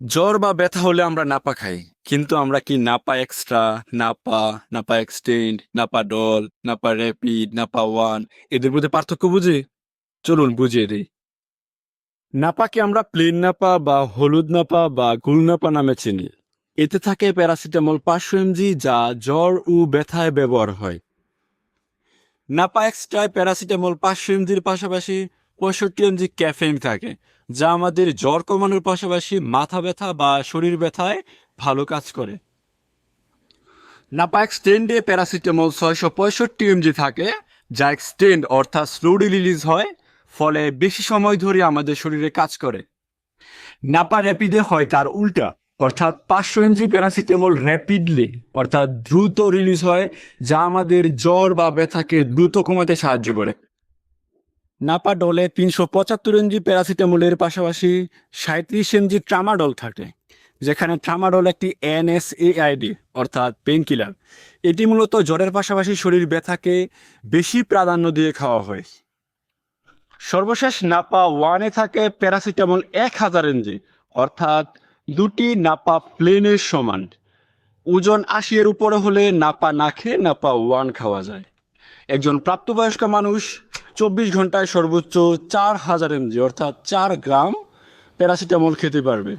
জ্বর বা ব্যথা হলে আমরা নাপা খাই, কিন্তু আমরা কি নাপা এক্সট্রা নাপা নাপা এক্সটেন্ড নাপা ডল নাপা র্যাপিড নাপা ওয়ান এদের মধ্যে পার্থক্য বুঝি? চলুন বুঝিয়ে দিই। নাপাকে আমরা প্লেন নাপা বা হলুদ নাপা বা গুল নাপা নামে চিনি। এতে থাকে প্যারাসিটামল পাঁচশো এমজি যা জ্বর ও ব্যথায় ব্যবহার হয়। নাপা এক্সট্রায় প্যারাসিটামল পাঁচশো এমজির পাশাপাশি পঁয়ষট্টি এমজি ক্যাফেইন থাকে, যা আমাদের জ্বর কমানোর পাশাপাশি মাথা ব্যথা বা শরীর ব্যথায় ভালো কাজ করে। নাপা এক্সটেন্ডে প্যারাসিটামল ছয়শো পঁয়ষট্টি এমজি থাকে, যা এক্সটেন্ড অর্থাৎ স্লোলি রিলিজ হয়, ফলে বেশি সময় ধরে আমাদের শরীরে কাজ করে। নাপা র্যাপিডে হয় তার উল্টা, অর্থাৎ পাঁচশো এমজি প্যারাসিটামল র্যাপিডলি অর্থাৎ দ্রুত রিলিজ হয়, যা আমাদের জ্বর বা ব্যথাকে দ্রুত কমাতে সাহায্য করে। নাপা ডলে তিনশো পঁচাত্তর এমজি প্যারাসিটামলের পাশাপাশি সাঁত্রিশ এমজি ট্রামাডল থাকে, যেখানে ট্রামাডল একটি এনএসএআইডি, অর্থাৎ পেন কিলার এটি মূলত জ্বরের পাশাপাশি শরীর ব্যথাকে বেশি প্রাধান্য দিয়ে খাওয়া হয়। সর্বশেষ নাপা ওয়ানে থাকে প্যারাসিটামল এক হাজার এমজি অর্থাৎ দুটি নাপা প্লেনের সমান। ওজন আশি এর উপরে হলে নাপা না খেয়ে নাপা ওয়ান খাওয়া যায়। একজন প্রাপ্তবয়স্ক মানুষ চব্বিশ ঘন্টায় সর্বোচ্চ চার হাজার এমজি অর্থাৎ চার গ্রাম প্যারাসিটামল খেতে পারবে।